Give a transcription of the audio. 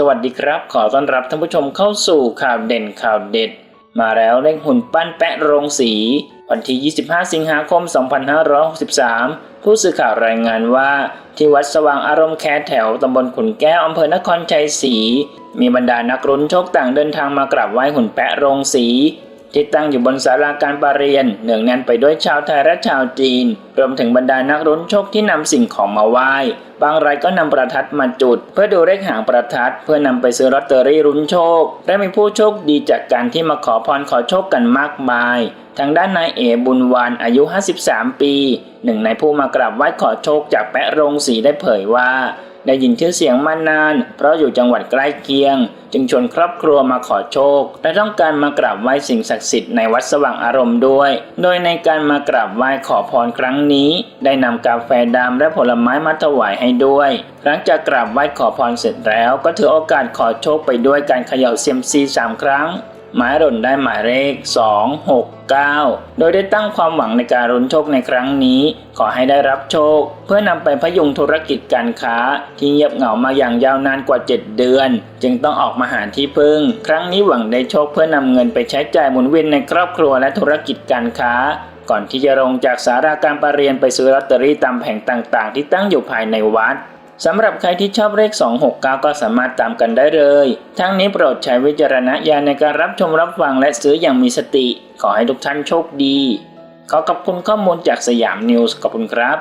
สวัสดีครับ ขอต้อนรับท่านผู้ชมเข้าสู่ข่าวเด่นข่าวเด็ด มาแล้วเลขหุ่นปั้นแปะโรงสี วันที่ 25 สิงหาคม 2563 ผู้สื่อข่าวรายงานว่า ที่วัดสว่างอารมณ์แคแถวตำบลขุนแก้วอำเภอนครชัยศรีมีบรรดานักรุนโชคต่างเดินทางมากราบไหว้หุ่นแปะโรงสี ที่ตั้งอยู่บนศาลาการประเรียนเนืองแน่นไปด้วยชาวไทยและชาวจีน รวมถึงบรรดานักรุนโชคที่นำสิ่งของมาไหว้ บางรายก็นำประทัดมาจุด เพื่อดูเลขหางประทัดเพื่อนำไปซื้อลอตเตอรี่รุนโชค และมีผู้โชคดีจากการที่มาขอพรขอโชคกันมากมาย ทางด้านนายเอบุญวานอายุ 53 ปี หนึ่งในผู้มากราบไหว้ขอโชคจากแปะโรงสีได้เผยว่า ได้ยินชื่อเสียงมานาน เพราะอยู่จังหวัดใกล้เคียง จึงชวนครอบครัวมาขอโชค และต้องการมากราบไหว้สิ่งศักดิ์สิทธิ์ในวัดสว่างอารมณ์ด้วย โดยในการมากราบไหว้ขอพรครั้งนี้ ได้นำกาแฟดำและผลไม้มาถวายให้ด้วย หลังจากกราบไหว้ขอพรเสร็จแล้ว ก็ถือโอกาสขอโชคไปด้วยการเขย่าเซียมซีสามครั้ง หมายหล่นได้หมายเลข 2 6 9 โดยได้ตั้งความหวังในการรุนโชคในครั้งนี้ ขอให้ได้รับโชค เพื่อนำไปพยุงธุรกิจการค้า ที่เงียบเหงามาอย่างยาวนานกว่า 7 เดือน จึงต้องออกมาหาที่พึ่ง ครั้งนี้หวังได้โชคเพื่อนำเงินไปใช้จ่ายหมุนเวียนในครอบครัวและธุรกิจการค้า ก่อนที่จะลงจากสาราการประเรียนไปซื้อลอตเตอรี่ตามแผงต่างๆ ที่ตั้งอยู่ภายในวัด สำหรับใครที่ชอบเลข 269 ก็สามารถตามกันได้เลย ทั้งนี้โปรดใช้วิจารณญาณในการรับชมรับฟังและซื้ออย่างมีสติ ขอให้ทุกท่านโชคดี ขอขอบคุณข้อมูลจากสยามนิวส์ขอบคุณครับ